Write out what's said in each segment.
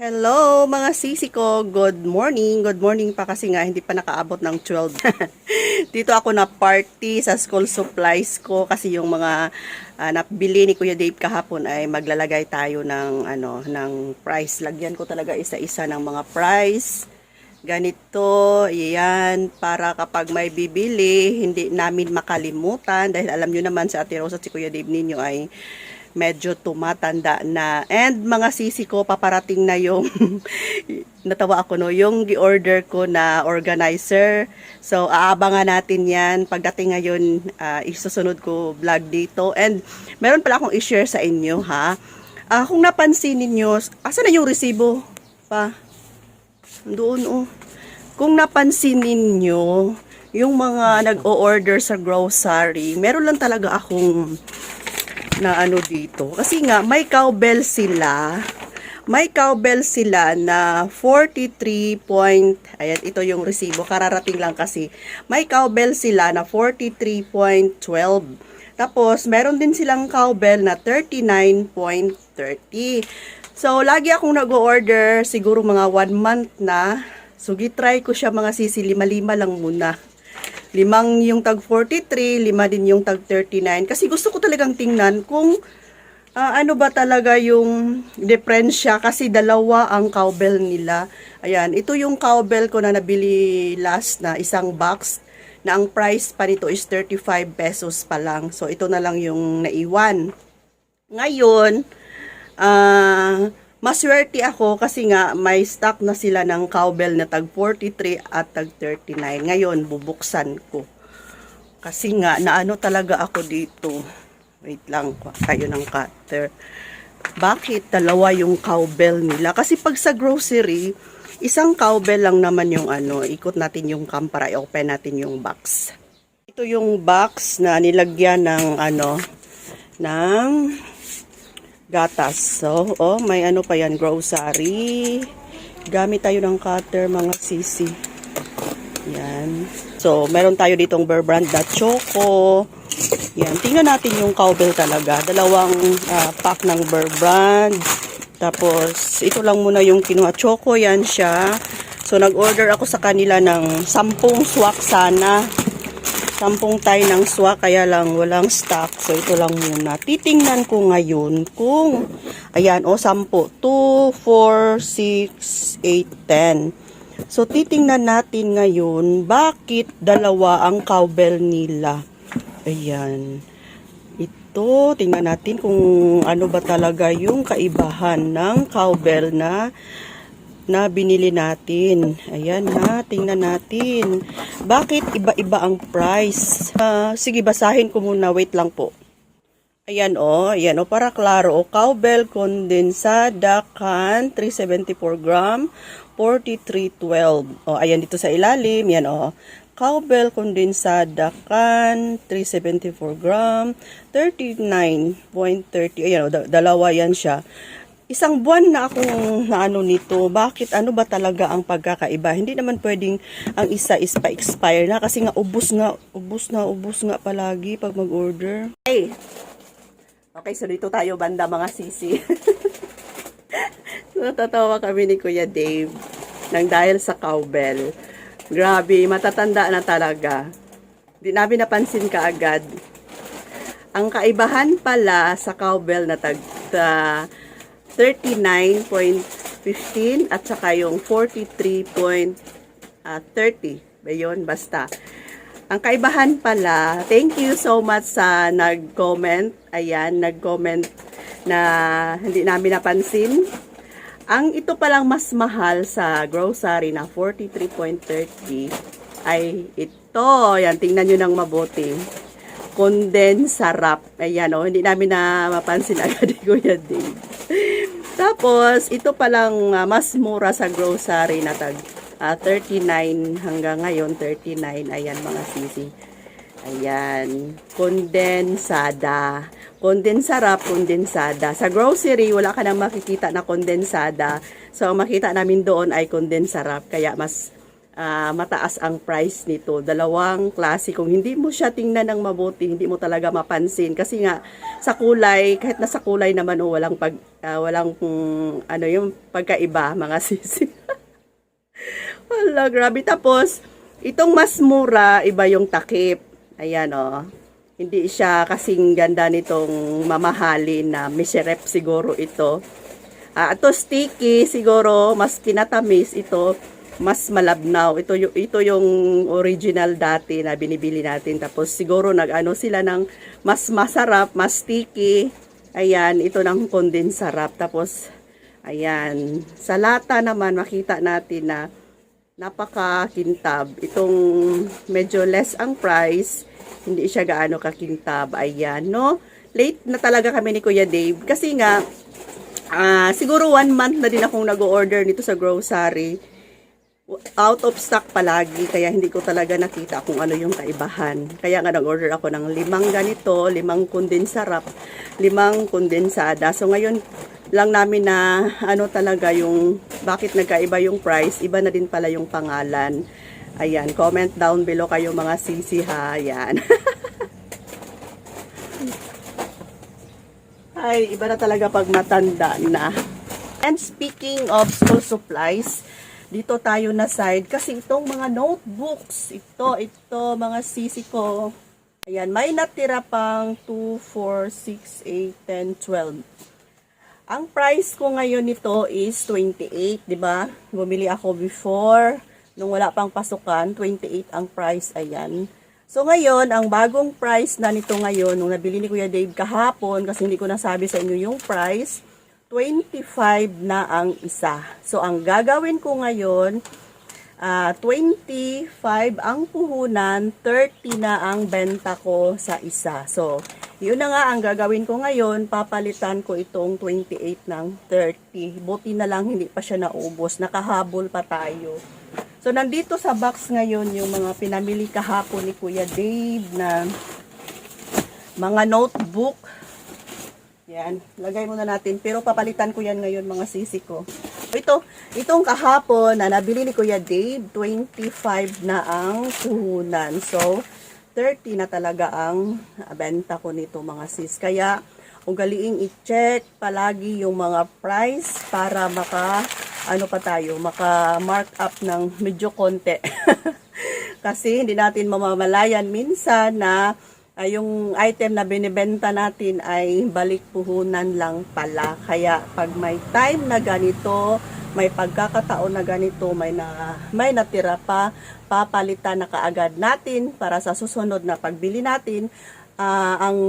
Hello mga sisi ko, good morning. Good morning pa kasi nga hindi pa nakaabot ng 12. Dito ako na party sa school supplies ko kasi yung mga uh, nabili ni Kuya Dave kahapon ay maglalagay tayo ng ano ng price. Lagyan ko talaga isa-isa ng mga price. Ganito, yan, para kapag may bibili, hindi namin makalimutan dahil alam nyo naman sa Ate Rosa at si Kuya Dave ninyo ay medyo tumatanda na. And mga sisi ko, paparating na yung, natawa ako no, yung gi-order ko na organizer. So, aabangan natin yan. Pagdating ngayon, uh, isusunod ko vlog dito. And, meron pala akong i-share sa inyo, ha? Ah, kung napansin ninyo, asa na yung resibo? Pa? Doon, oh. Kung napansin ninyo, yung mga nag-o-order sa grocery, meron lang talaga akong na ano dito. Kasi nga, may cowbell sila. May cowbell sila na 43 point, ayan, ito yung resibo, kararating lang kasi. May cowbell sila na 43.12. Tapos, meron din silang cowbell na 39.30. So, lagi akong nag-order, siguro mga 1 month na. So, gitry ko siya mga sisi, lima-lima lang muna. Limang yung tag 43, lima din yung tag 39. Kasi gusto ko talagang tingnan kung uh, ano ba talaga yung diferensya kasi dalawa ang cowbell nila. Ayan, ito yung cowbell ko na nabili last na isang box na ang price pa nito is 35 pesos pa lang. So, ito na lang yung naiwan. Ngayon, ah... Uh, Maswerte ako kasi nga may stock na sila ng cowbell na tag 43 at tag 39. Ngayon, bubuksan ko. Kasi nga, naano talaga ako dito. Wait lang, kayo ng cutter. Bakit dalawa yung cowbell nila? Kasi pag sa grocery, isang cowbell lang naman yung ano, ikot natin yung cam para i-open natin yung box. Ito yung box na nilagyan ng ano, ng gatas. So, oh, may ano pa yan, grocery. Gamit tayo ng cutter, mga sisi. Yan. So, meron tayo ditong Bear Brand na choco. Yan. Tingnan natin yung cowbell talaga. Dalawang uh, pack ng Bear Brand. Tapos, ito lang muna yung kinuha. Choco yan siya. So, nag-order ako sa kanila ng sampung swak sana. Sampung tayo ng swak, kaya lang walang stock. So, ito lang muna. Titingnan ko ngayon kung, ayan, o, oh, sampu. 2, 4, 6, 8, 10. So, titingnan natin ngayon, bakit dalawa ang cowbell nila. Ayan. Ito, tingnan natin kung ano ba talaga yung kaibahan ng cowbell na na binili natin. Ayan ha, tingnan natin. Bakit iba-iba ang price? Uh, sige, basahin ko muna. Wait lang po. Ayan o, oh, ayan o, oh, para klaro. Oh, cowbell condensada can 374 gram, 4312. O, ayan dito sa ilalim, yan o. Cowbell condensada can 374 gram, 39.30. Ayan o, dalawa yan siya. Isang buwan na akong naano nito. Bakit? Ano ba talaga ang pagkakaiba? Hindi naman pwedeng ang isa is pa-expire na kasi nga ubos nga, ubos na, ubos nga palagi pag mag-order. Hey! Okay, so dito tayo banda mga sisi. Natatawa kami ni Kuya Dave nang dahil sa cowbell. Grabe, matatanda na talaga. Di namin napansin kaagad. Ang kaibahan pala sa cowbell na tag uh, 39.15 at saka yung 43.30. Ba yun? Basta. Ang kaibahan pala, thank you so much sa nag-comment. Ayan, nag-comment na hindi namin napansin. Ang ito palang mas mahal sa grocery na 43.30 ay ito. Yan, tingnan nyo ng mabuti. Condensarap. Ayan, oh, hindi namin na mapansin agad ni Kuya Dave. Tapos, ito palang uh, mas mura sa grocery na tag uh, ah, 39 hanggang ngayon 39. Ayan mga sisi. Ayan. Kondensada. Kondensarap, kondensada. Sa grocery, wala ka nang makikita na kondensada. So, makita namin doon ay kondensarap. Kaya mas ah, mataas ang price nito. Dalawang klase. Kung hindi mo siya tingnan ng mabuti, hindi mo talaga mapansin. Kasi nga, sa kulay, kahit nasa kulay naman, oh, walang, pag, ah, walang mm, ano yung pagkaiba, mga sisi. Wala, grabe. Tapos, itong mas mura, iba yung takip. Ayan, oh. Hindi siya kasing ganda nitong mamahalin na misirep siguro ito. Ah, ito sticky, siguro mas kinatamis ito, mas malabnaw. Ito ito yung original dati na binibili natin. Tapos siguro nag-ano sila ng mas masarap, mas sticky. Ayan, ito ng kondensarap. Tapos ayan, sa lata naman makita natin na napaka-kintab. Itong medyo less ang price, hindi siya gaano kakintab. Ayan, no? Late na talaga kami ni Kuya Dave. Kasi nga, ah siguro one month na din akong nag-order nito sa grocery. Out of stock palagi, kaya hindi ko talaga nakita kung ano yung kaibahan. Kaya nga nag-order ako ng limang ganito, limang kondensarap, limang kondensada. So ngayon lang namin na ano talaga yung bakit nagkaiba yung price, iba na din pala yung pangalan. Ayan, comment down below kayo mga sisi ha. Ayan. Ay, iba na talaga pag matanda na. And speaking of school supplies, dito tayo na side kasi itong mga notebooks, ito, ito, mga sisi ko. Ayan, may natira pang 2, 4, 6, 8, 10, 12. Ang price ko ngayon nito is 28, 'di ba? Bumili ako before nung wala pang pasukan, 28 ang price, ayan. So ngayon, ang bagong price na nito ngayon, nung nabili ni Kuya Dave kahapon, kasi hindi ko nasabi sa inyo yung price, 25 na ang isa. So ang gagawin ko ngayon, ah 25 ang puhunan, 30 na ang benta ko sa isa. So, yun na nga ang gagawin ko ngayon, papalitan ko itong 28 ng 30. Buti na lang hindi pa siya naubos, nakahabol pa tayo. So, nandito sa box ngayon yung mga pinamili kahapon ni Kuya Dave na mga notebook. Yan, lagay muna natin. Pero papalitan ko yan ngayon mga sisi ko. Ito, itong kahapon na nabili ni Kuya Dave, 25 na ang puhunan. So, 30 na talaga ang benta ko nito mga sis. Kaya, ugaliing i-check palagi yung mga price para maka, ano pa tayo, maka mark up ng medyo konti. Kasi hindi natin mamamalayan minsan na ah, yung item na binibenta natin ay balik puhunan lang pala. Kaya pag may time na ganito, may pagkakataon na ganito, may na may natira pa, papalitan na kaagad natin para sa susunod na pagbili natin. ah, ang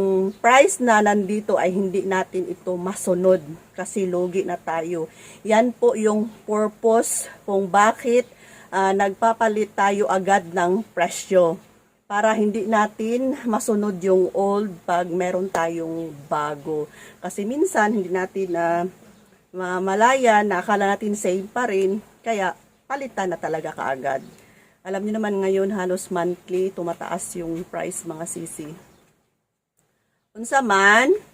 price na nandito ay hindi natin ito masunod kasi lugi na tayo. Yan po yung purpose kung bakit ah, nagpapalit tayo agad ng presyo para hindi natin masunod yung old pag meron tayong bago. Kasi minsan hindi natin na mamalaya na akala natin same pa rin, kaya palitan na talaga kaagad. Alam niyo naman ngayon halos monthly tumataas yung price mga sisi. Unsa man,